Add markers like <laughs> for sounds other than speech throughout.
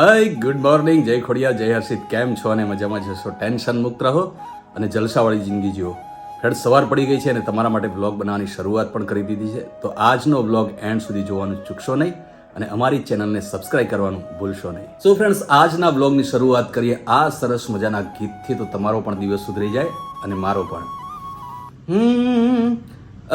હાય, good morning. જય ખોડિયા જય હર્ષિત. કેમ છો અને મજામાં જશો ટેન્શન મુક્ત રહો અને જલસાવાળી જિંદગી જીવો ફ્રેન્ડ સવાર પડી ગઈ છે અને તમારા માટે બ્લોગ બનાવવાની શરૂઆત પણ કરી દીધી છે. તો આજનો બ્લોગ એન્ડ સુધી જોવાનું ચૂકશો નહીં અને અમારી ચેનલને સબસ્ક્રાઇબ કરવાનું ભૂલશો નહીં. સો ફ્રેન્ડ્સ આજના બ્લોગની શરૂઆત કરીએ. આ સરસ મજાના ગીતથી તો તમારો પણ દિવસ સુધરી જાય અને મારો પણ.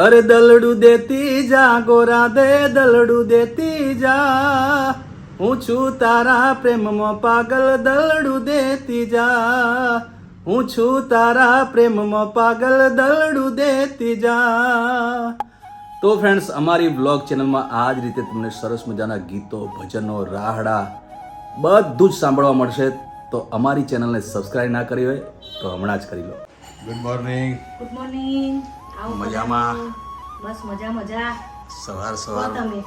અરે દલડું દેતી જા, ગોરા દે દલડું દેતી જા. હું છું તારા પ્રેમમાં પાગલ દલડું દેતી જા હું છું તારા પ્રેમમાં પાગલ દલડું દેતી જા તો ફ્રેન્ડ્સ અમારી બ્લોગ ચેનલમાં આ જ રીતે તમને સરસ મજાના ગીતો ભજનો રાહડા બધું જ સાંભળવા મળશે. તો અમારી ચેનલને સબસ્ક્રાઇબ ના કરી હોય તો હમણાં જ કરી લો. ગુડ મોર્નિંગ ગુડ મોર્નિંગ મજામાં? બસ મજા મજા. સવાર સવાર. તમે?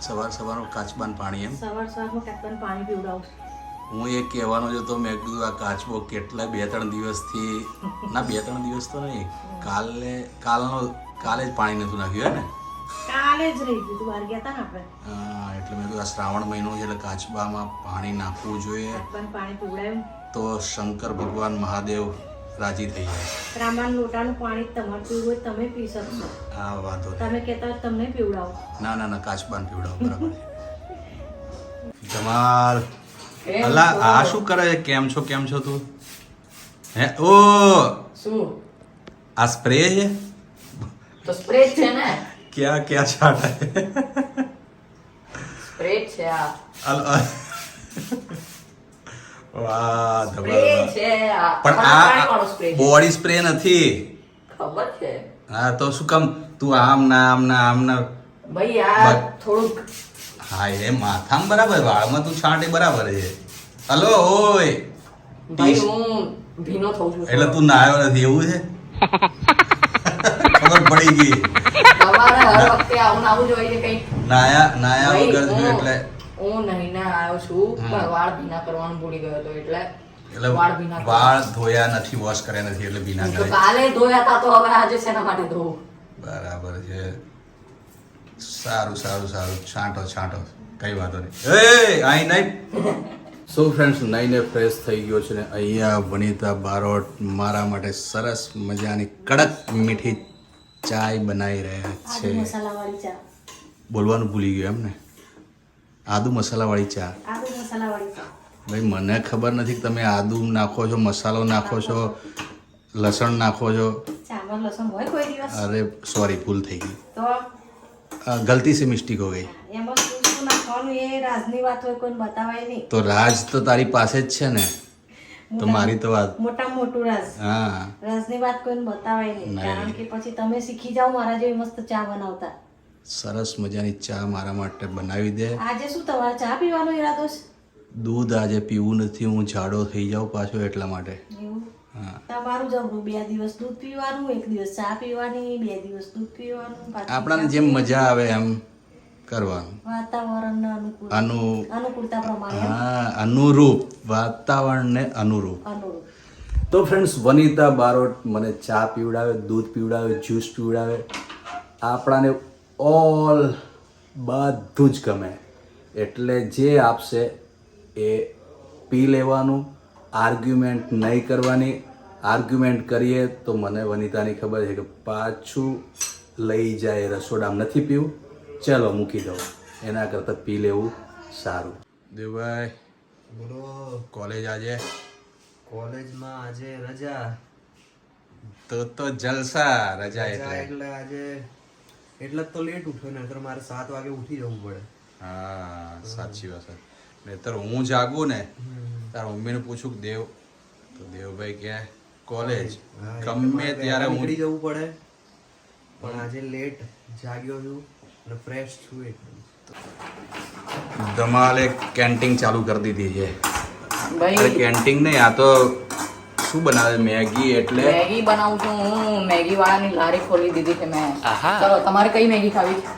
સવાર સવારનું કાચબાન પાણી એમ? સવાર સવારમાં કાચબાન પાણી પીવડાવું હું એ કહેવાનો જ હતો મેં કીધું આ કાચબો કેટલા બે ત્રણ દિવસથી ના બે ત્રણ દિવસ તો નહીં કાલે કાલનો કાલે જ પાણી નહોતું નાખ્યું હે ને? કાલે જ રહી ગયું બહાર ગયા હતા ને આપણે? હા, એટલે મેં કીધું આ શ્રાવણ મહિનો છે એટલે કાચબામાં પાણી નાખવું જોઈએ. પાણી પીવડાયું. તો શંકર ભગવાન મહાદેવ રાજી થઈ જાય. રામાન લોટાનું પાણી તમારે પીવું હોય તમે પી શકશો. આ વાંધો તમે કહેતા હોય તમને પીવડાવો. ના ના ના કાચબાન પીવડાવો બરાબર જમાલ અલા આ શું કરે છે? કેમ છો કેમ છો તું? હે ઓ! શું? આ સ્પ્રે છે? તો સ્પ્રે છે ને? ક્યાં ક્યાં છાટા સ્પ્રે છે આ. વાહ પણ આ બોડી સ્પ્રે નથી. ખબર છે. હા તો શું કામ? તું આમ ના આમ ના આમ ના. ભાઈ આ થોડુંક હા એ માથામાં બરાબર વાળમાં તું છાંટે બરાબર છે. હલો ઓય. ભાઈ હું ભીનો થઉં છું. એટલે તું નાયો નથી એવું છે? ખબર પડી ગઈ. તમારે હર વખતે આવું આવું જોઈએ કંઈક. નાયા નાયા વગર એટલે હું નહીને આવ્યો છું પણ વાળ ભીના કરવાનું ભૂલી ગયો હતો એટલે એટલે વાળ ભીના વાળ ધોયા નથી વોશ કર્યા નથી એટલે ભીના કરે. કાલે ધોયા હતા તો હવે આજે શેના માટે ધોવું? બરાબર છે. સારું સારું સારું. છાંટો છાંટો. કઈ વાંધો નહીં. એ આઈ નહીં. સો ફ્રેન્ડ્સ નાઈને ફ્રેશ થઈ ગયો છે ને અહીંયા વનિતા બારોટ મારા માટે સરસ મજાની કડક મીઠી ચાય બનાવી રહ્યા છે. બોલવાનું ભૂલી ગયો એમ ને આદુ મસાલાવાળી ચા. આદુ મસાલાવાળી ચા. ભાઈ મને ખબર નથી કે તમે આદુ નાખો છો મસાલો નાખો છો લસણ નાખો છો. લસણ હોય કોઈ દિવસ? અરે સોરી ભૂલ થઈ ગઈ. તો? ગલતી સે મિસ્ટેક હો ગઈ. એમાં શું શું નાખવાનું? એ રાજની વાત હોય કોઈને બતાવાય નહીં. તો રાજ તો તારી પાસે જ છે ને? તો મારી તો વાત મોટા મોટું રાજ. હા. રાજની વાત કોઈને બતાવાય નહીં. કારણ કે પછી તમે શીખી જાઓ મારા જેવી મસ્ત ચા બનાવતા. સરસ મજાની ચા મારા માટે બનાવી દે. આજે શું તમારે ચા પીવાનો ઈરાદો છે? દૂધ આજે પીવું નથી હું જાડો થઈ જાઉં પાછો એટલા માટે. હા. તમારું જમવું બે દિવસ દૂધ પીવાનું એક દિવસ ચા પીવાની બે દિવસ દૂધ પીવાનું આપણાને જેમ મજા આવે એમ કરવાનું. વાતાવરણને અનુકૂળ અનુકૂળતા પ્રમાણે હા અનુરૂપ. વાતાવરણને અનુરૂપ. અનુરૂપ. તો ફ્રેન્ડ્સ વનિતા બારોટ મને ચા પીવડાવે દૂધ પીવડાવે જ્યુસ પીવડાવે. આપણાને ઓલ બધું જ ગમે. એટલે જે આપશે એ પી લેવાનું આર્ગ્યુમેન્ટ નહીં કરવાની. આર્ગ્યુમેન્ટ કરીએ તો મને વનિતાની ખબર છે કે પાછું લઈ જાય રસોડામાં નથી પીવું. ચલો મૂકી દઉં. એના કરતાં પી લેવું સારું. દેવભાઈ બોલો. કોલેજ આજે? કોલેજમાં આજે રજા. તો તો જલસા રજા એટલે. એટલે આજે એટલે જ તો લેટ ઉઠ્યો નહીતર મારે સાત વાગે ઉઠી જવું પડે. હા સાચી વાત છે. નહીતર હું જાગું ને તારા મમ્મીને પૂછું કે દેવ તો દેવભાઈ કે કોલેજ. ગમે ત્યારે નીકળી જવું પડે. પણ આજે લેટ જાગ્યો છું અને ફ્રેશ છું એકદમ. ધમાલે કેન્ટીન ચાલુ કરી દીધી છે. કેન્ટિંગ કેન્ટીન નહીં આ તો શું બનાવે? મેગી એટલે? મેગી બનાવું છું હું. મેગી વાળાની લારી ખોલી દીધી છે મેં. ચલો તમારે કઈ મેગી ખાવી? છે?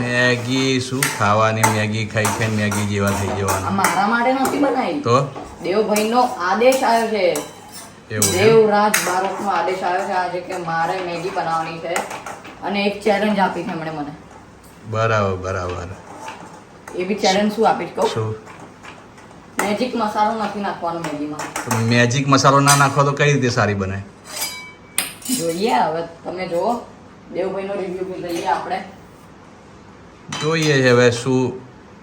મેગી શું ખાવાની? મેગી ખાઈ ખાઈ મેગી જેવા થઈ જવાના. મારા માટે નથી બનાવી. તો? દેવભાઈનો આદેશ આવ્યો છે? દેવરાજ બારોટનો આદેશ આવ્યો છે આજે કે મારે મેગી બનાવવાની છે. અને એક ચેલેન્જ આપી છે મને. બરાબર બરાબર. એ બી ચેલેન્જ શું આપીશ કહું? શું? મેજિક મસાલો નથી નાખવાનો મેગીમાં. મેજિક મસાલો ના નાખો તો કઈ રીતે સારી બને? જોઈએ હવે તમે જુઓ. દેવભાઈનો રિવ્યુ લઈએ આપણે. જોઈએ છે હવે શું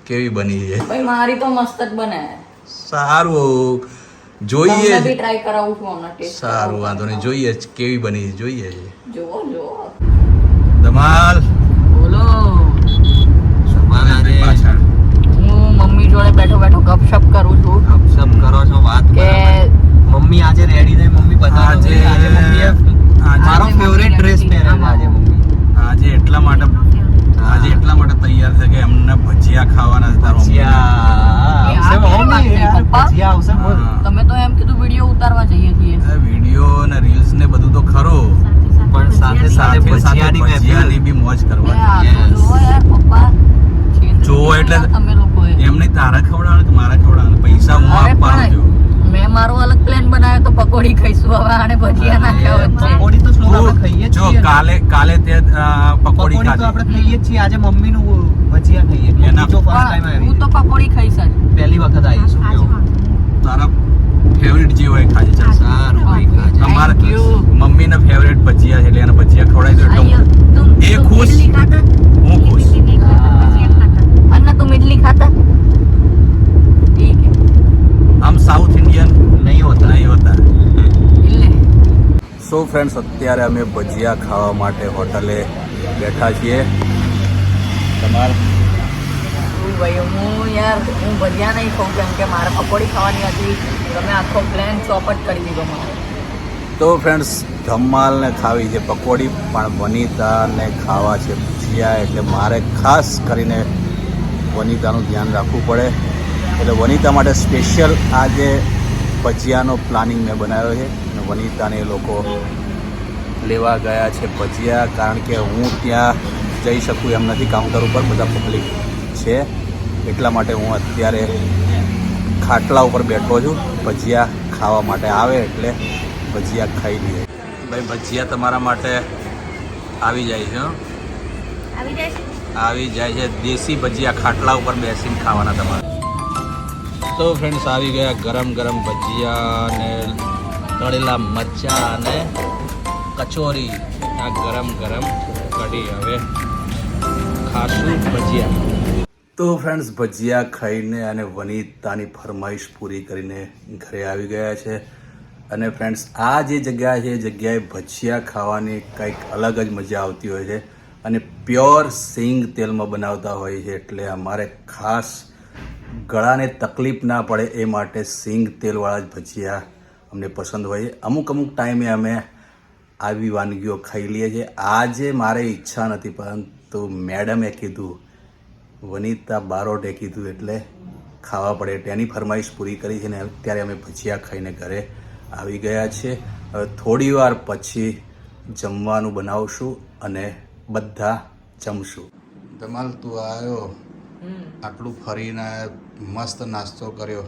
કેવી બની છે. ભાઈ મારી તો મસ્ત જ બને. સારું. તમને જોઈએ બી ટ્રાય કરાવું છું હમણાં ટેસ્ટ સારું વાંધો નહીં. જોઈએ કેવી બની છે. જોઈએ છે. જુઓ જુઓ. ધમાલ બોલો સવારે આજે પાછળ હું મમ્મી જોડે બેઠો બેઠો ગપશપ કરું છું. ગપશપ કરો છો વાત કે મમ્મી આજે રેડી થઈ મમ્મી બતાવો. આજે- આજે મમ્મી મારો ફેવરેટ ડ્રેસ. પહેરેલો. આજે મમ્મી. આજે એટલા માટે આજે એટલા માટે તૈયાર છે કે એમને ભજીયા ખાવાના છે તારો ભજીયા. આવશે મમ્મી? થઈ, યાર, પપ્પા? ભજીયા આવશે તમે તો એમ કીધું વીડિયો ઉતારવા જઈએ છીએ. વીડિયો ને રીલ્સ ને બધું તો ખરો. પણ સાથે સાથે સાથે સાથે ભજીયાની ભજીયાની મહેફિલ. બી મોજ એ કરવાની આ તો Yes. જુઓ યાર પપ્પા છેતરી જુઓ એટલે- ગયા તમે લોકોએ એમને તારા ખવડાવે કે મારા ખવડાવે પૈસા હું અરે આપવાનો છું પણ મેં મારો અલગ પ્લાન બનાવ્યો તો પકોડી પકોડી તો આપણે ખાઈએ જો છીએ કાલે કાલે તે પકોડી તો આપણે ખાઈએ જ છીએ. આજે મમ્મીનું ભજીયા ખાઈએ છીએ. એના- આવી હું તો પકોડી ખાઈ જ પહેલી વખત આવીશું કેવું ફ્રેન્ડ્સ અત્યારે અમે ભજીયા ખાવા માટે હોટલે બેઠા છીએ. તમાર? ભાઈ હું યાર હું ભજીયા નહીં ખાઉં કેમ કે મારે પકોડી ખાવાની હતી. તમે આખો પ્લાન ચોપટ કરી દીધો મારે. તો ફ્રેન્ડ્સ ધમાલને ખાવી છે પકોડી પણ વનિતાને ખાવા છે ભજીયા એટલે મારે ખાસ કરીને વનિતાનું ધ્યાન રાખવું પડે. એટલે વનિતા માટે સ્પેશિયલ આજે ભજીયાનો પ્લાનિંગ મેં બનાવ્યો છે. અને વનિતાને એ લોકો લેવા ગયા છે ભજીયા કારણ કે હું ત્યાં જઈ શકું એમ નથી. કાઉન્ટર ઉપર બધા પબ્લિક છે. એટલા માટે હું અત્યારે ખાટલા ઉપર બેઠો છું. ભજીયા ખાવા માટે આવે એટલે ભજીયા ખાઈ લઈએ. ભાઈ ભજીયા તમારા માટે આવી જાય છે. આવી જાય છે. આવી જાય છે. દેશી ભજીયા ખાટલા ઉપર બેસીને ખાવાના તમારે. તો ફ્રેન્ડ્સ આવી ગયા ગરમ ગરમ ભજીયા અને તળેલા મરચા અને કચોરી. આ ગરમ ગરમ કઢી હવે ખાશું ભજીયા. તો ફ્રેન્ડ્સ ભજીયા ખાઈને અને વનિતાની ફરમાઈશ પૂરી કરીને ઘરે આવી ગયા છે. અને ફ્રેન્ડ્સ આ જે જગ્યા છે, એ જગ્યાએ ભજીયા ખાવાની કંઈક અલગ જ મજા આવતી હોય છે. અને પ્યોર સિંગ તેલમાં બનાવતા હોય છે, એટલે અમારે ખાસ ગળાને તકલીફ ના પડે એ માટે સિંગ તેલવાળા જ ભજીયા અમને પસંદ હોય. અમુક અમુક ટાઈમે અમે આવી વાનગીઓ ખાઈ લઈએ છીએ. આજે મારે ઈચ્છા નથી પરંતુ મેડમે કીધું વનિતા બારોટે કીધું એટલે ખાવા પડે. તેની એની ફરમાઈશ પૂરી કરી છે ને અત્યારે અમે ભજીયા ખાઈને ઘરે આવી ગયા છે હવે થોડી વાર પછી જમવાનું બનાવશું અને બધા જમશું. ધમાલ તું આવ્યો આટલું ફરીને મસ્ત નાસ્તો કર્યો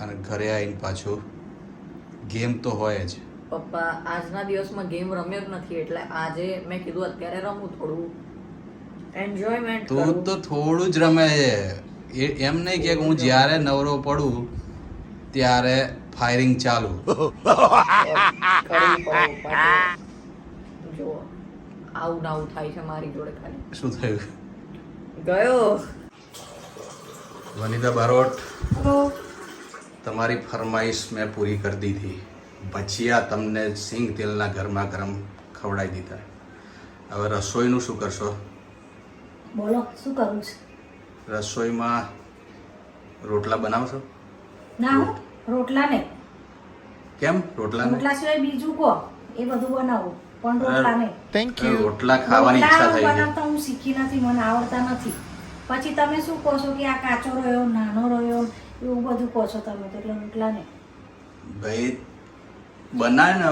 અને ઘરે આવીને પાછું. ગેમ તો હોય જ. પપ્પા આજના દિવસમાં ગેમ રમ્યો જ નથી એટલે આજે મેં કીધું અત્યારે રમું થોડું. એન્જોયમેન્ટ તું તો થોડું જ રમે છે. એમ નહીં કે હું જ્યારે નવરો પડું ત્યારે ફાયરિંગ ચાલુ. <laughs> જો આવું ને આવું થાય છે મારી જોડે ખાલી. શું થયું? ગયો. વનિતા બારોટ તમારી ફરમાઈશ મેં પૂરી કરી દીધી. ભજીયા તમને સિંગ તેલના ગરમા ગરમ ખવડાવી દીધા. હવે રસોઈનું શું કરશો? બોલો શું કરવું છું? રસોઈમાં રોટલા બનાવશો? ના રોટલા નહીં કેમ? રોટલા રોટલા સિવાય બીજું કહો એ બધું બનાવું પણ રોટલા નહીં રોટલા ખાવાની ઈચ્છા થઈ બનાવતા હું શીખી નથી મને આવડતા નથી. પછી તમે શું કહો છો કે આ કાચો રહ્યો નાનો રહ્યો એવું બધું કહો છો તમે તો એટલે રોટલા નહીં ભાઈ બનાવે ને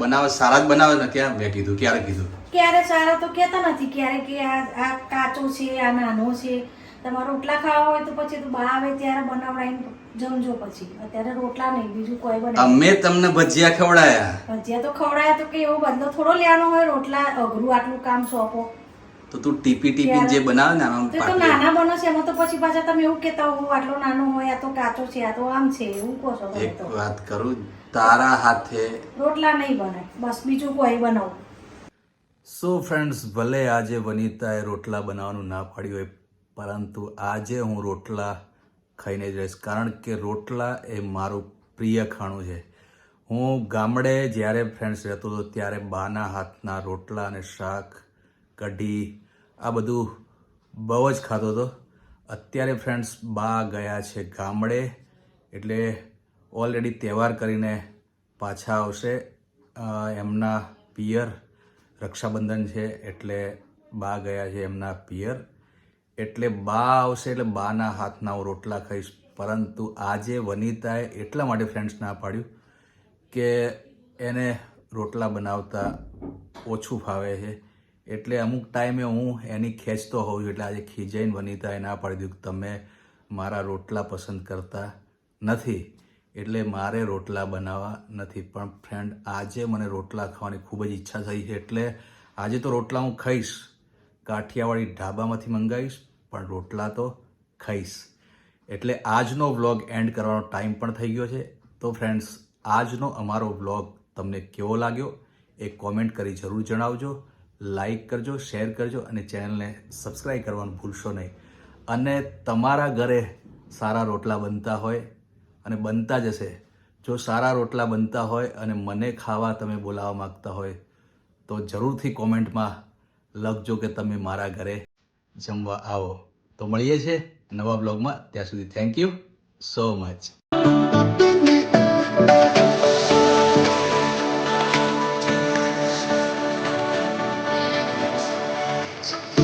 બનાવે સારા જ બનાવે ને ક્યાં મેં કીધું ક્યારે કીધું? ક્યારે સારા તો કહેતા નથી ક્યારે કે આ આ કાચો છે આ નાનો છે. તમારે રોટલા ખાવા હોય તો પછી તો બા આવે ત્યારે બનાવડાવીને જમજો પછી. અત્યારે રોટલા નહીં બીજું કોઈ બનાવે અમે તમને ભજીયા ખવડાયા. ભજીયા તો ખવડાયા તો કે એવો બદલો થોડો લેવાનો હોય રોટલા અઘરું આટલું કામ સોંપો. તો તું ટીપી ટીપી જે બનાવે ને આમ તો નાના બનો છે એમાં તો પછી પાછા તમે એવું કહેતા હો આટલો નાનો હોય આ તો કાચો છે આ તો આમ છે એવું કહો છો એક વાત કરું તારા હાથે રોટલા નહીં બને બસ બીજું કોઈ બનાવું. સો ફ્રેન્ડ્સ ભલે આજે વનિતાએ રોટલા બનાવવાનું ના પાડ્યું હોય પરંતુ આજે હું રોટલા ખાઈને જ રહીશ. કારણ કે રોટલા એ મારું પ્રિય ખાણું છે. હું ગામડે જ્યારે ફ્રેન્ડ્સ રહેતો હતો ત્યારે બાના હાથના રોટલા અને શાક કઢી, આ બધું બહુ જ ખાતો હતો. અત્યારે ફ્રેન્ડ્સ બા ગયા છે ગામડે, એટલે ઓલરેડી તહેવાર કરીને પાછા આવશે. એમના પિયર રક્ષાબંધન છે, એટલે બા ગયા છે એમના પિયર. એટલે બા આવશે, એટલે બાના હાથના હું રોટલા ખાઈશ. પરંતુ આજે વનિતાએ એટલા માટે ફ્રેન્ડ્સ ના પાડ્યું કે એને રોટલા બનાવતા ઓછું ફાવે છે. એટલે અમુક ટાઈમે હું એની ખેંચતો હોઉં છું. એટલે આજે ખીજાઈને વનિતાએ ના પાડી દીધું તમે મારા રોટલા પસંદ કરતા નથી. એટલે મારે રોટલા બનાવવા નથી. પણ ફ્રેન્ડ આજે મને રોટલા ખાવાની ખૂબ જ ઈચ્છા થઈ છે. એટલે આજે તો રોટલા હું ખાઈશ. કાઠિયાવાડી ઢાબામાંથી મંગાવીશ, પણ રોટલા તો ખાઈશ. એટલે આજનો વ્લોગ એન્ડ કરવાનો ટાઈમ પણ થઈ ગયો છે. તો ફ્રેન્ડ્સ આજનો અમારો વ્લોગ તમને કેવો લાગ્યો? એ કોમેન્ટ કરી જરૂર જણાવજો. લાઈક કરજો શેર કરજો અને ચેનલને સબસ્ક્રાઈબ કરવાનું ભૂલશો નહીં. અને તમારા ઘરે સારા રોટલા બનતા હોય અને બનતા જ હશે. જો સારા રોટલા બનતા હોય અને મને ખાવા તમે બોલાવવા માગતા હોય, તો જરૂરથી કોમેન્ટમાં લખજો કે તમે મારા ઘરે જમવા આવો. તો મળીએ છીએ નવા બ્લોગમાં ત્યાં સુધી થેન્ક યુ સો મચ